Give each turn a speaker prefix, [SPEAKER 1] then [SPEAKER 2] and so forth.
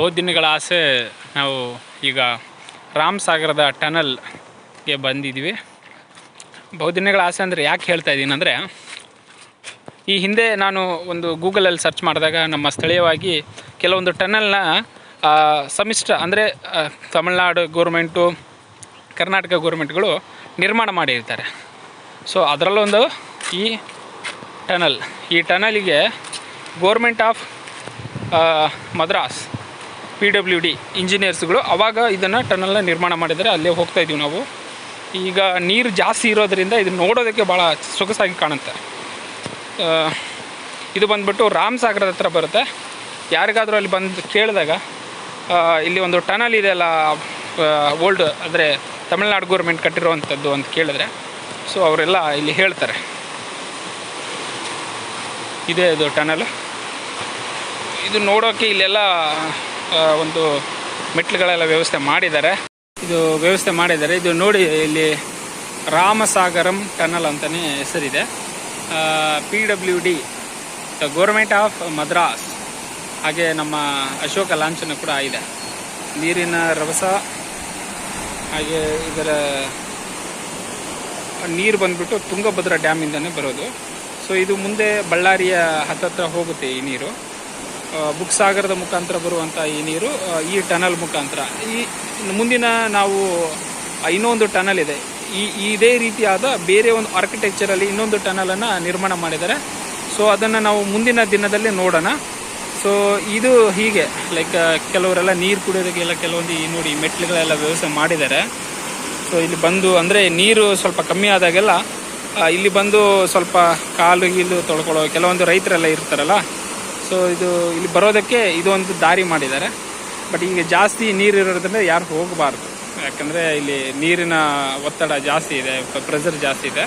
[SPEAKER 1] ಬಹುದಿನಗಳ ಆಸೆ ನಾವು ಈಗ ರಾಮ್ ಸಾಗರದ ಟನಲ್ಗೆ ಬಂದಿದ್ದೀವಿ. ಬಹುದಿನಗಳ ಆಸೆ ಅಂದರೆ ಯಾಕೆ ಹೇಳ್ತಾ ಇದ್ದೀನಿ ಅಂದರೆ, ಈ ಹಿಂದೆ ನಾನು ಒಂದು ಗೂಗಲಲ್ಲಿ ಸರ್ಚ್ ಮಾಡಿದಾಗ ನಮ್ಮ ಸ್ಥಳೀಯವಾಗಿ ಕೆಲವೊಂದು ಟನಲ್ನ ಸಮ್ಮಿಶ್ರ ಅಂದರೆ ತಮಿಳ್ನಾಡು ಗೌರ್ಮೆಂಟು, ಕರ್ನಾಟಕ ಗೌರ್ಮೆಂಟ್ಗಳು ನಿರ್ಮಾಣ ಮಾಡಿರ್ತಾರೆ. ಸೊ, ಅದರಲ್ಲೊಂದು ಈ ಟನಲ್. ಈ ಟನಲಿಗೆ government of Madras P W D ಇಂಜಿನಿಯರ್ಸ್ಗಳು ಅವಾಗ ಇದನ್ನು ಟನಲ್ನ ನಿರ್ಮಾಣ ಮಾಡಿದರೆ ಅಲ್ಲೇ ಹೋಗ್ತಾ ಇದ್ದೀವಿ ನಾವು. ಈಗ ನೀರು ಜಾಸ್ತಿ ಇರೋದರಿಂದ ಇದನ್ನು ನೋಡೋದಕ್ಕೆ ಭಾಳ ಸೊಗಸಾಗಿ ಕಾಣುತ್ತೆ. ಇದು ಬಂದ್ಬಿಟ್ಟು ರಾಮ್ ಸಾಗರದ ಹತ್ರ ಬರುತ್ತೆ. ಯಾರಿಗಾದರೂ ಅಲ್ಲಿ ಬಂದು ಕೇಳಿದಾಗ ಇಲ್ಲಿ ಒಂದು ಟನಲ್ ಇದೆಯಲ್ಲ ಓಲ್ಡ್ ಅಂದರೆ ತಮಿಳ್ನಾಡು ಗೌರ್ಮೆಂಟ್ ಕಟ್ಟಿರುವಂಥದ್ದು ಅಂತ ಕೇಳಿದ್ರೆ ಸೊ ಅವರೆಲ್ಲ ಇಲ್ಲಿ ಹೇಳ್ತಾರೆ. ಇದೇ ಇದು ಟನಲ್ ಇದು ನೋಡೋಕ್ಕೆ ಇಲ್ಲೆಲ್ಲ ಒಂದು ಮೆಟ್ಲುಗಳೆಲ್ಲ ವ್ಯವಸ್ಥೆ ಮಾಡಿದ್ದಾರೆ. ಇದು ವ್ಯವಸ್ಥೆ ಮಾಡಿದ್ದಾರೆ. ಇದು ನೋಡಿ ಇಲ್ಲಿ ರಾಮಸಾಗರಂ ಟನಲ್ ಅಂತಲೇ ಹೆಸರಿದೆ. P W D the government of Madras ಹಾಗೆ ನಮ್ಮ ಅಶೋಕ ಲಾಂಛನ ಕೂಡ ಇದೆ. ನೀರಿನ ರಭಸ, ಹಾಗೆ ಇದರ ನೀರು ಬಂದ್ಬಿಟ್ಟು ತುಂಗಭದ್ರಾ ಡ್ಯಾಮಿಂದನೇ ಬರೋದು. ಸೊ ಇದು ಮುಂದೆ ಬಳ್ಳಾರಿಯ ಹತ್ತತ್ರ ಹೋಗುತ್ತೆ ಈ ನೀರು. ಬುಕ್ ಸಾಗರದ ಮುಖಾಂತರ ಬರುವಂಥ ಈ ನೀರು ಈ ಟನಲ್ ಮುಖಾಂತರ. ಈ ಮುಂದಿನ ನಾವು ಇನ್ನೊಂದು ಟನಲ್ ಇದೆ. ಈ, ಇದೇ ರೀತಿಯಾದ ಬೇರೆ ಒಂದು ಆರ್ಕಿಟೆಕ್ಚರಲ್ಲಿ ಇನ್ನೊಂದು ಟನಲನ್ನು ನಿರ್ಮಾಣ ಮಾಡಿದ್ದಾರೆ. ಸೊ ಅದನ್ನು ನಾವು ಮುಂದಿನ ದಿನದಲ್ಲಿ ನೋಡೋಣ. ಸೊ ಇದು ಹೀಗೆ ಲೈಕ್ ಕೆಲವರೆಲ್ಲ ನೀರು ಕುಡಿಯೋದಕ್ಕೆಲ್ಲ ಕೆಲವೊಂದು ಈ ನೋಡಿ ಮೆಟ್ಲುಗಳೆಲ್ಲ ವ್ಯವಸ್ಥೆ ಮಾಡಿದ್ದಾರೆ. ಸೊ ಇಲ್ಲಿ ಬಂದು ಅಂದರೆ ನೀರು ಸ್ವಲ್ಪ ಕಮ್ಮಿ ಆದಾಗೆಲ್ಲ ಇಲ್ಲಿ ಬಂದು ಸ್ವಲ್ಪ ಕಾಲು ಗೀಲು ತೊಳ್ಕೊಳ್ಳೋ ಕೆಲವೊಂದು ರೈತರೆಲ್ಲ ಇರ್ತಾರಲ್ಲ ಸೊ ಇದು ಇಲ್ಲಿ ಬರೋದಕ್ಕೆ ಇದೊಂದು ದಾರಿ ಮಾಡಿದ್ದಾರೆ. ಬಟ್ ಈಗ ಜಾಸ್ತಿ ನೀರು ಇರೋದ್ರಿಂದ ಯಾರು ಹೋಗಬಾರ್ದು. ಯಾಕಂದರೆ ಇಲ್ಲಿ ನೀರಿನ ಒತ್ತಡ ಜಾಸ್ತಿ ಇದೆ ಪ್ರೆಷರ್ ಜಾಸ್ತಿ ಇದೆ.